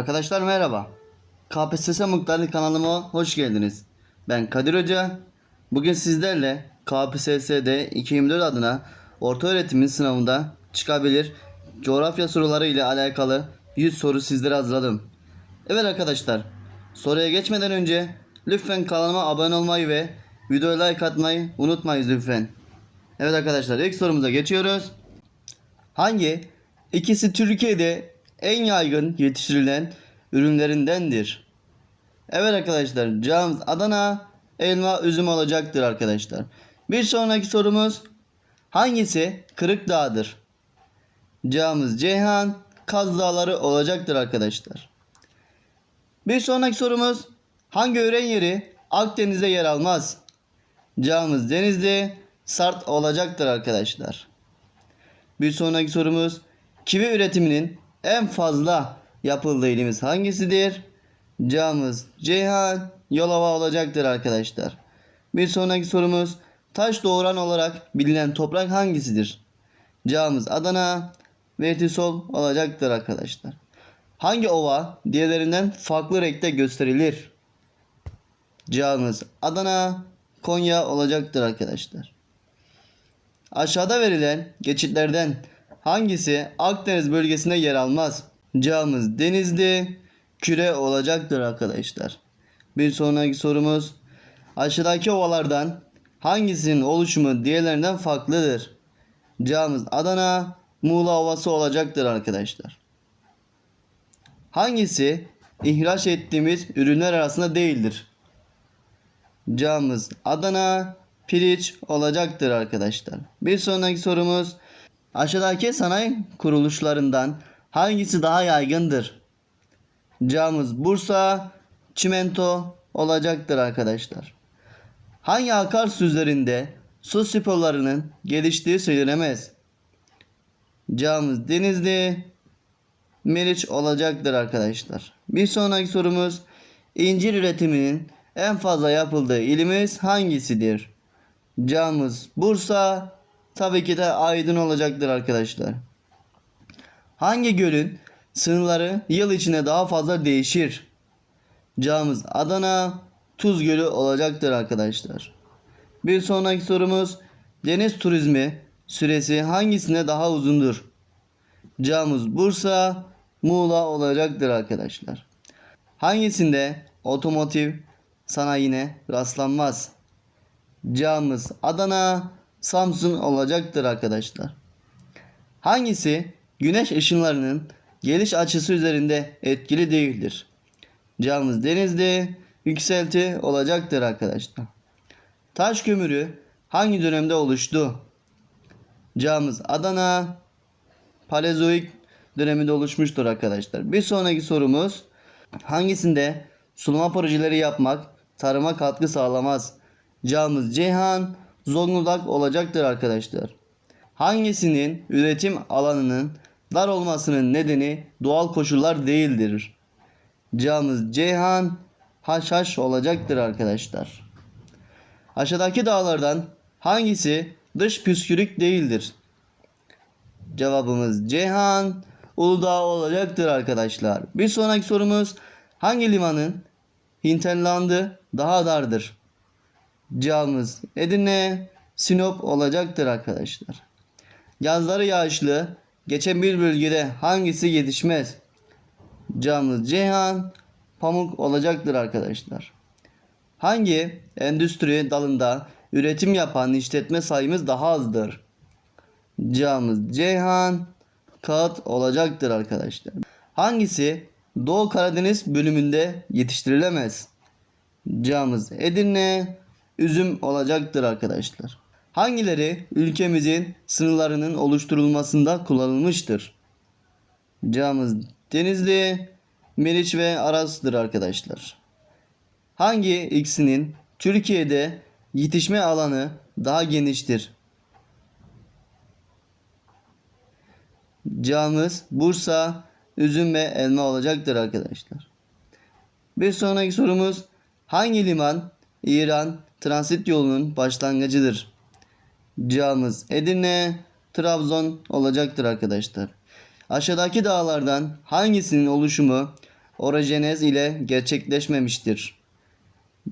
Arkadaşlar merhaba. KPSS Muhtarlık kanalıma hoş geldiniz. Ben Kadir Hoca. Bugün sizlerle KPSS'de 2024 adına orta öğretimin sınavında çıkabilir coğrafya soruları ile alakalı 100 soru sizlere hazırladım. Evet arkadaşlar, soruya geçmeden önce lütfen kanalıma abone olmayı ve videoya like atmayı unutmayın lütfen. Evet arkadaşlar ilk sorumuza geçiyoruz. Hangi ikisi Türkiye'de en yaygın yetiştirilen ürünlerindendir? Evet arkadaşlar cevabımız Adana elma üzüm olacaktır arkadaşlar. Bir sonraki sorumuz hangisi Kırık Dağ'dır? Cevabımız Ceyhan Kaz Dağları olacaktır arkadaşlar. Bir sonraki sorumuz hangi öğren yeri Akdeniz'de yer almaz? Cevabımız Denizli Sart olacaktır arkadaşlar. Bir sonraki sorumuz kivi üretiminin en fazla yapıldığı ilimiz hangisidir? Cevabımız Ceyhan Yolova olacaktır arkadaşlar. Bir sonraki sorumuz taş doğuran olarak bilinen toprak hangisidir? Cevabımız Adana Vertisol olacaktır arkadaşlar. Hangi ova diğerlerinden farklı renkte gösterilir? Cevabımız Adana Konya olacaktır arkadaşlar. Aşağıda verilen geçitlerden hangisi Akdeniz bölgesinde yer almaz? Cevabımız Denizli, Küre olacaktır arkadaşlar. Bir sonraki sorumuz aşağıdaki ovalardan hangisinin oluşumu diğerlerinden farklıdır? Cevabımız Adana, Muğla Ovası olacaktır arkadaşlar. Hangisi ihraç ettiğimiz ürünler arasında değildir? Cevabımız Adana, Piriç olacaktır arkadaşlar. Bir sonraki sorumuz aşağıdaki sanayi kuruluşlarından hangisi daha yaygındır? Cevabımız Bursa, Çimento olacaktır arkadaşlar. Hangi akarsu üzerinde su sporlarının geliştiği söylenemez? Cevabımız Denizli, Meriç olacaktır arkadaşlar. Bir sonraki sorumuz incir üretiminin en fazla yapıldığı ilimiz hangisidir? Cevabımız Bursa, tabii ki de Aydın olacaktır arkadaşlar. Hangi gölün sınırları yıl içinde daha fazla değişir? Cevabımız Adana, Tuz Gölü olacaktır arkadaşlar. Bir sonraki sorumuz deniz turizmi süresi hangisine daha uzundur? Cevabımız Bursa, Muğla olacaktır arkadaşlar. Hangisinde otomotiv sanayine rastlanmaz? Cevabımız Adana, Samsun olacaktır arkadaşlar. Hangisi güneş ışınlarının geliş açısı üzerinde etkili değildir? Cevabımız Denizli, yükselti olacaktır arkadaşlar. Taş kömürü hangi dönemde oluştu? Cevabımız Adana, Paleozoik döneminde oluşmuştur arkadaşlar. Bir sonraki sorumuz hangisinde sulama projeleri yapmak tarıma katkı sağlamaz? Cevabımız Ceyhan, Zonguldak olacaktır arkadaşlar. Hangisinin üretim alanının dar olmasının nedeni doğal koşullar değildir? Cevabımız Ceyhan, Haşhaş olacaktır arkadaşlar. Aşağıdaki dağlardan hangisi dış püskürük değildir? Cevabımız Ceyhan, Uludağ olacaktır arkadaşlar. Bir sonraki sorumuz hangi limanın hinterlandı daha dardır? Cevabımız Edirne, Sinop olacaktır arkadaşlar. Yazları yağışlı geçen bir bölgede hangisi yetişmez? Cevabımız Ceyhan, Pamuk olacaktır arkadaşlar. Hangi endüstri dalında üretim yapan işletme sayımız daha azdır? Cevabımız Ceyhan, Kağıt olacaktır arkadaşlar. Hangisi Doğu Karadeniz bölümünde yetiştirilemez? Cevabımız Edirne, üzüm olacaktır arkadaşlar. Hangileri ülkemizin sınırlarının oluşturulmasında kullanılmıştır? Cevabımız Denizli, Meriç ve Aras'tır arkadaşlar. Hangi ikisinin Türkiye'de yetişme alanı daha geniştir? Cevabımız Bursa, üzüm ve elma olacaktır arkadaşlar. Bir sonraki sorumuz hangi liman İran transit yolunun başlangıcıdır? Cevabımız Edirne, Trabzon olacaktır arkadaşlar. Aşağıdaki dağlardan hangisinin oluşumu orojenez ile gerçekleşmemiştir.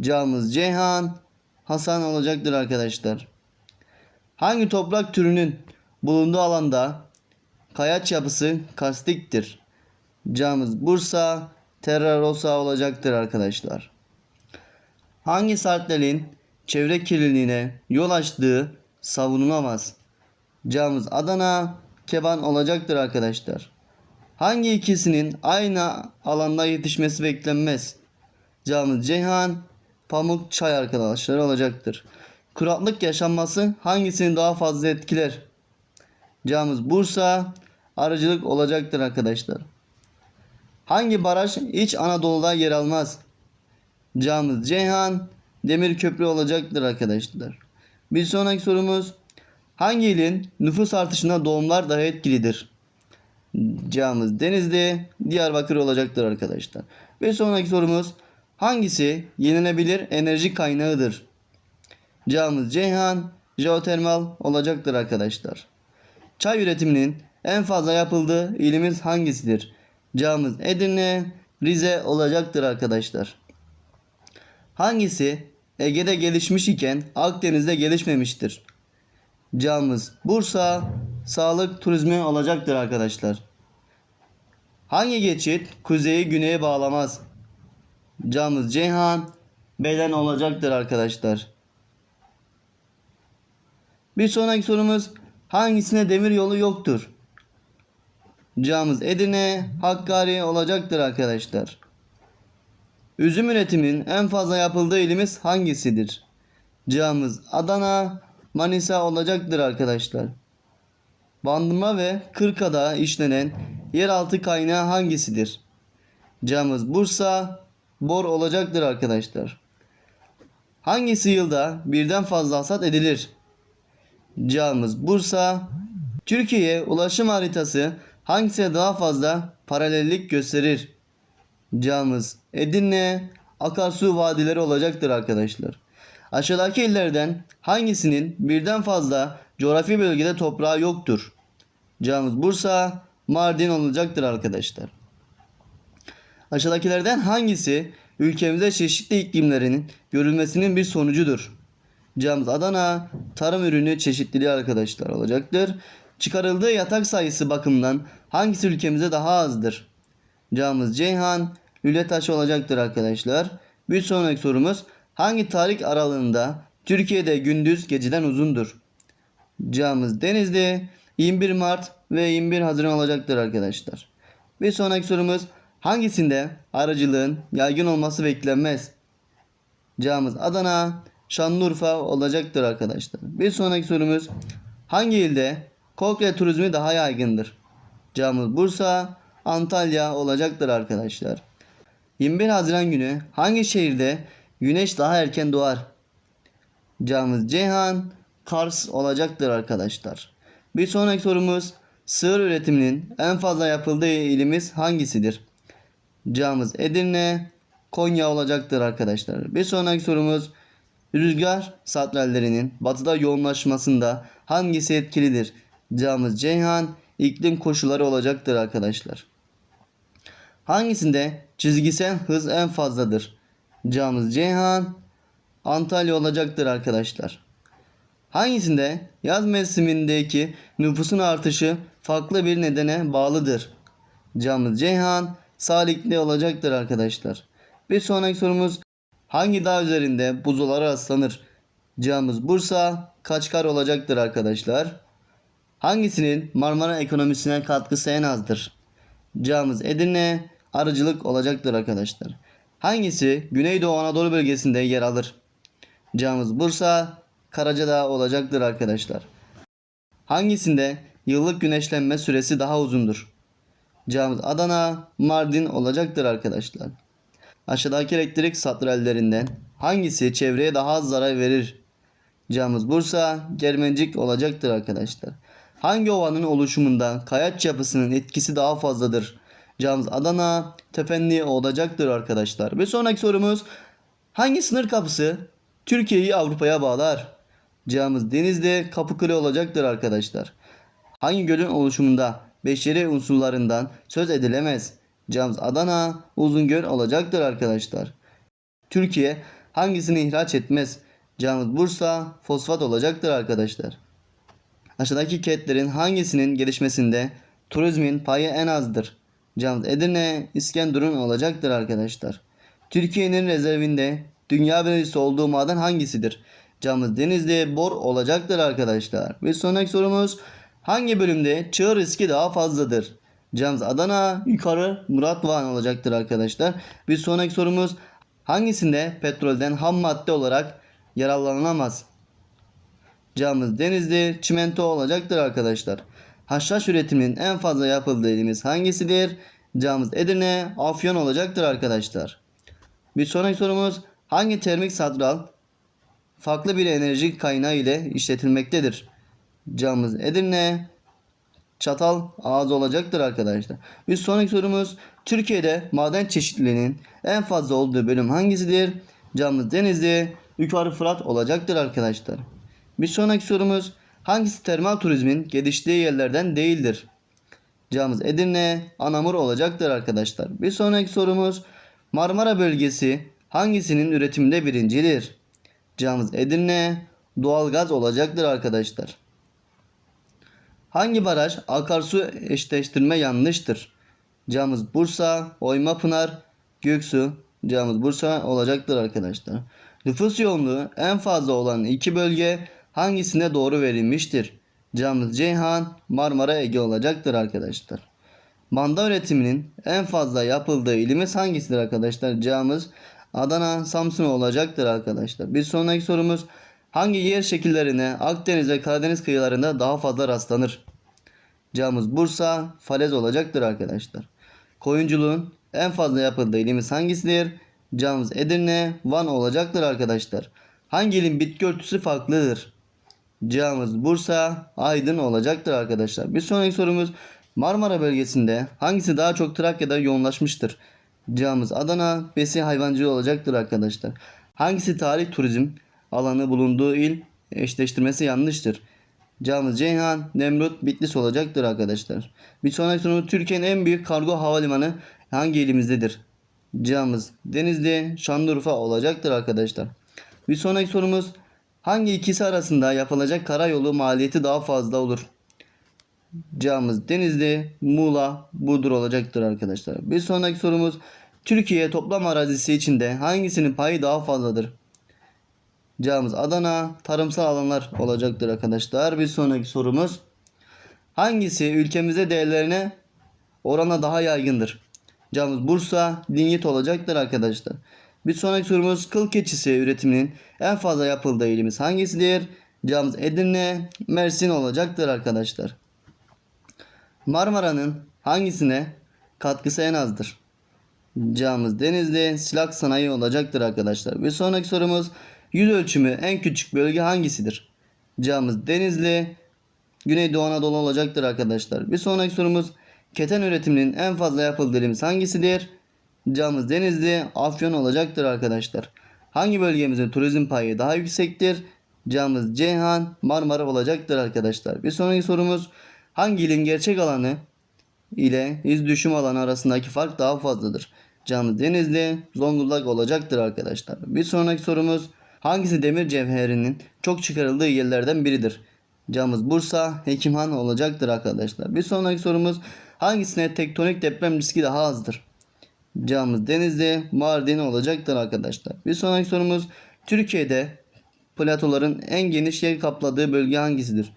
Cevabımız Ceyhan, Hasan olacaktır arkadaşlar. Hangi toprak türünün bulunduğu alanda kayaç yapısı karstiktir? Cevabımız Bursa, Terra Rosa olacaktır arkadaşlar. Hangi sartlerin çevre kirliliğine yol açtığı savunulamaz? Cevabımız Adana, Keban olacaktır arkadaşlar. Hangi ikisinin aynı alanda yetişmesi beklenmez? Cevabımız Ceyhan, Pamuk, Çay arkadaşlar olacaktır. Kuraklık yaşanması hangisini daha fazla etkiler? Cevabımız Bursa, arıcılık olacaktır arkadaşlar. Hangi baraj İç Anadolu'da yer almaz? Cevabımız Ceyhan, Demir Köprü olacaktır arkadaşlar. Bir sonraki sorumuz hangi ilin nüfus artışına doğumlar daha etkilidir? Cevabımız Denizli, Diyarbakır olacaktır arkadaşlar. Bir sonraki sorumuz hangisi yenilebilir enerji kaynağıdır? Cevabımız Ceyhan, jeotermal olacaktır arkadaşlar. Çay üretiminin en fazla yapıldığı ilimiz hangisidir? Cevabımız Edirne, Rize olacaktır arkadaşlar. Hangisi Ege'de gelişmiş iken Akdeniz'de gelişmemiştir? Cevabımız Bursa, sağlık turizmi olacaktır arkadaşlar. Hangi geçit kuzeyi güneye bağlamaz? Cevabımız Ceyhan, Belen olacaktır arkadaşlar. Bir sonraki sorumuz hangisine demir yolu yoktur? Cevabımız Edirne, Hakkari olacaktır arkadaşlar. Üzüm üretiminin en fazla yapıldığı ilimiz hangisidir? Cevabımız Adana, Manisa olacaktır arkadaşlar. Bandırma ve Kırka'da işlenen yeraltı kaynağı hangisidir? Cevabımız Bursa, Bor olacaktır arkadaşlar. Hangisi yılda birden fazla hasat edilir? Cevabımız Bursa. Türkiye ulaşım haritası hangisine daha fazla paralellik gösterir? Cevabımız Edirne, akarsu vadileri olacaktır arkadaşlar. Aşağıdaki illerden hangisinin birden fazla coğrafi bölgede toprağı yoktur? Cevabımız Bursa, Mardin olacaktır arkadaşlar. Aşağıdakilerden hangisi ülkemizde çeşitli iklimlerin görülmesinin bir sonucudur? Cevabımız Adana, tarım ürünü çeşitliliği arkadaşlar olacaktır. Çıkarıldığı yatak sayısı bakımından hangisi ülkemizde daha azdır? Cevabımız Ceyhan, Lüle taşı olacaktır arkadaşlar. Bir sonraki sorumuz hangi tarih aralığında Türkiye'de gündüz geceden uzundur? Cevabımız Denizli, 21 Mart ve 21 Haziran olacaktır arkadaşlar. Bir sonraki sorumuz hangisinde aracılığın yaygın olması beklenmez? Cevabımız Adana, Şanlıurfa olacaktır arkadaşlar. Bir sonraki sorumuz hangi ilde kokre turizmi daha yaygındır? Cevabımız Bursa, Antalya olacaktır arkadaşlar. 21 Haziran günü hangi şehirde güneş daha erken doğar? Cevabımız Ceyhan, Kars olacaktır arkadaşlar. Bir sonraki sorumuz sığır üretiminin en fazla yapıldığı ilimiz hangisidir? Cevabımız Edirne, Konya olacaktır arkadaşlar. Bir sonraki sorumuz rüzgar santrallerinin batıda yoğunlaşmasında hangisi etkilidir? Cevabımız Ceyhan, iklim koşulları olacaktır arkadaşlar. Hangisinde çizgisel hız en fazladır? Cevabımız Ceyhan, Antalya olacaktır arkadaşlar. Hangisinde yaz mevsimindeki nüfusun artışı farklı bir nedene bağlıdır? Cevabımız Ceyhan, Salikli olacaktır arkadaşlar. Bir sonraki sorumuz hangi dağ üzerinde buzullara rastlanır? Cevabımız Bursa, Kaçkar olacaktır arkadaşlar. Hangisinin Marmara ekonomisine katkısı en azdır? Cevabımız Edirne, arıcılık olacaktır arkadaşlar. Hangisi Güneydoğu Anadolu bölgesinde yer alır? Cevabımız Bursa, Karacadağ olacaktır arkadaşlar. Hangisinde yıllık güneşlenme süresi daha uzundur? Cevabımız Adana, Mardin olacaktır arkadaşlar. Aşağıdaki elektrik santrallerinden hangisi çevreye daha az zarar verir? Cevabımız Bursa, Germencik olacaktır arkadaşlar. Hangi ovanın oluşumunda kayaç yapısının etkisi daha fazladır? Cevabımız Adana, Tefenli olacaktır arkadaşlar. Bir sonraki sorumuz hangi sınır kapısı Türkiye'yi Avrupa'ya bağlar? Cevabımız Denizli, Kapıkule olacaktır arkadaşlar. Hangi gölün oluşumunda beşeri unsurlarından söz edilemez? Cevabımız Adana, Uzungöl olacaktır arkadaşlar. Türkiye hangisini ihraç etmez? Cevabımız Bursa, fosfat olacaktır arkadaşlar. Aşağıdaki kentlerin hangisinin gelişmesinde turizmin payı en azdır? Cevabımız Edirne, İskenderun olacaktır arkadaşlar. Türkiye'nin rezervinde dünya birincisi olduğu maden hangisidir? Cevabımız Denizli, Bor olacaktır arkadaşlar. Bir sonraki sorumuz hangi bölümde çığ riski daha fazladır? Cevabımız Adana, yukarı Murat Van olacaktır arkadaşlar. Bir sonraki sorumuz hangisinde petrolden ham madde olarak yararlanılamaz? Cevabımız Denizli, çimento olacaktır arkadaşlar. Haşhaş üretiminin en fazla yapıldığı ilimiz hangisidir? Cevabımız Edirne, Afyon olacaktır arkadaşlar. Bir sonraki sorumuz hangi termik santral farklı bir enerji kaynağı ile işletilmektedir? Cevabımız Edirne, çatal ağzı olacaktır arkadaşlar. Bir sonraki sorumuz Türkiye'de maden çeşitliliğinin en fazla olduğu bölüm hangisidir? Cevabımız Denizli, Yukarı Fırat olacaktır arkadaşlar. Bir sonraki sorumuz hangisi termal turizmin geliştiği yerlerden değildir? Cevabımız Edirne, Anamur olacaktır arkadaşlar. Bir sonraki sorumuz Marmara bölgesi hangisinin üretiminde birincidir? Cevabımız Edirne, doğalgaz olacaktır arkadaşlar. Hangi baraj akarsu eşleştirme yanlıştır? Cevabımız Bursa, Oymapınar, Göksu. Cevabımız Bursa olacaktır arkadaşlar. Nüfus yoğunluğu en fazla olan iki bölge hangisine doğru verilmiştir? Cevabımız Ceyhan, Marmara, Ege olacaktır arkadaşlar. Manda üretiminin en fazla yapıldığı ilimiz hangisidir arkadaşlar? Cevabımız Adana, Samsun olacaktır arkadaşlar. Bir sonraki sorumuz hangi yer şekillerine Akdeniz ve Karadeniz kıyılarında daha fazla rastlanır? Cevabımız Bursa, Falez olacaktır arkadaşlar. Koyunculuğun en fazla yapıldığı ilimiz hangisidir? Cevabımız Edirne, Van olacaktır arkadaşlar. Hangi ilin bitki örtüsü farklıdır? Cevabımız Bursa, Aydın olacaktır arkadaşlar. Bir sonraki sorumuz Marmara bölgesinde hangisi daha çok Trakya'da yoğunlaşmıştır? Cevabımız Adana, besi hayvancılığı olacaktır arkadaşlar. Hangisi tarih turizm alanı bulunduğu il eşleştirmesi yanlıştır? Cevabımız Ceyhan, Nemrut, Bitlis olacaktır arkadaşlar. Bir sonraki sorumuz Türkiye'nin en büyük kargo havalimanı hangi ilimizdedir? Cevabımız Denizli, Şanlıurfa olacaktır arkadaşlar. Bir sonraki sorumuz hangi ikisi arasında yapılacak karayolu maliyeti daha fazla olur? Cevabımız Denizli, Muğla, Burdur olacaktır arkadaşlar. Bir sonraki sorumuz Türkiye toplam arazisi içinde hangisinin payı daha fazladır? Cevabımız Adana, tarımsal alanlar olacaktır arkadaşlar. Bir sonraki sorumuz hangisi ülkemizde değerlerine oranla daha yaygındır? Cevabımız Bursa, Linyit olacaktır arkadaşlar. Bir sonraki sorumuz kıl keçisi üretiminin en fazla yapıldığı ilimiz hangisidir? Cevabımız Edirne, Mersin olacaktır arkadaşlar. Marmara'nın hangisine katkısı en azdır? Cevabımız Denizli, Silak Sanayi olacaktır arkadaşlar. Bir sonraki sorumuz yüz ölçümü en küçük bölge hangisidir? Cevabımız Denizli, Güneydoğu Anadolu olacaktır arkadaşlar. Bir sonraki sorumuz keten üretiminin en fazla yapıldığı ilimiz hangisidir? Cevabımız Denizli, Afyon olacaktır arkadaşlar. Hangi bölgemizin turizm payı daha yüksektir? Cevabımız Ceyhan, Marmara olacaktır arkadaşlar. Bir sonraki sorumuz hangi ilin gerçek alanı ile iz düşüm alanı arasındaki fark daha fazladır? Cevabımız Denizli, Zonguldak olacaktır arkadaşlar. Bir sonraki sorumuz hangisi demir cevherinin çok çıkarıldığı yerlerden biridir? Cevabımız Bursa, Hekimhan olacaktır arkadaşlar. Bir sonraki sorumuz hangisine tektonik deprem riski daha azdır? Cevabımız Denizli, Mardin olacaktır arkadaşlar. Bir sonraki sorumuz Türkiye'de platoların en geniş yer kapladığı bölge hangisidir?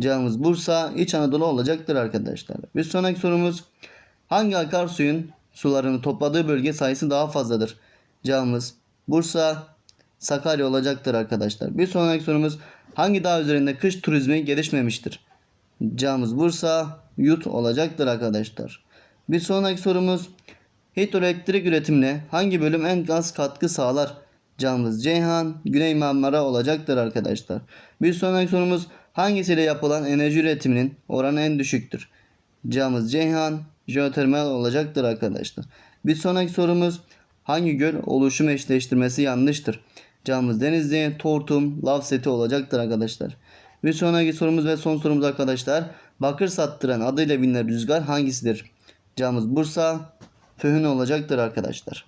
Cevabımız Bursa, İç Anadolu olacaktır arkadaşlar. Bir sonraki sorumuz hangi akarsuyun sularını topladığı bölge sayısı daha fazladır? Cevabımız Bursa, Sakarya olacaktır arkadaşlar. Bir sonraki sorumuz hangi dağ üzerinde kış turizmi gelişmemiştir? Cevabımız Bursa, Yut olacaktır arkadaşlar. Bir sonraki sorumuz hidroelektrik üretimine hangi bölüm en az katkı sağlar? Cevabımız Ceyhan, Güney Marmara olacaktır arkadaşlar. Bir sonraki sorumuz hangisiyle yapılan enerji üretiminin oranı en düşüktür? Cevabımız Ceyhan, jeotermal olacaktır arkadaşlar. Bir sonraki sorumuz hangi göl oluşum eşleştirmesi yanlıştır? Cevabımız Denizli, Tortum, Lav seti olacaktır arkadaşlar. Bir sonraki sorumuz ve son sorumuz arkadaşlar. Bakır sattıran adıyla bilinen rüzgar hangisidir? Cevabımız Bursa, föhün olacaktır arkadaşlar.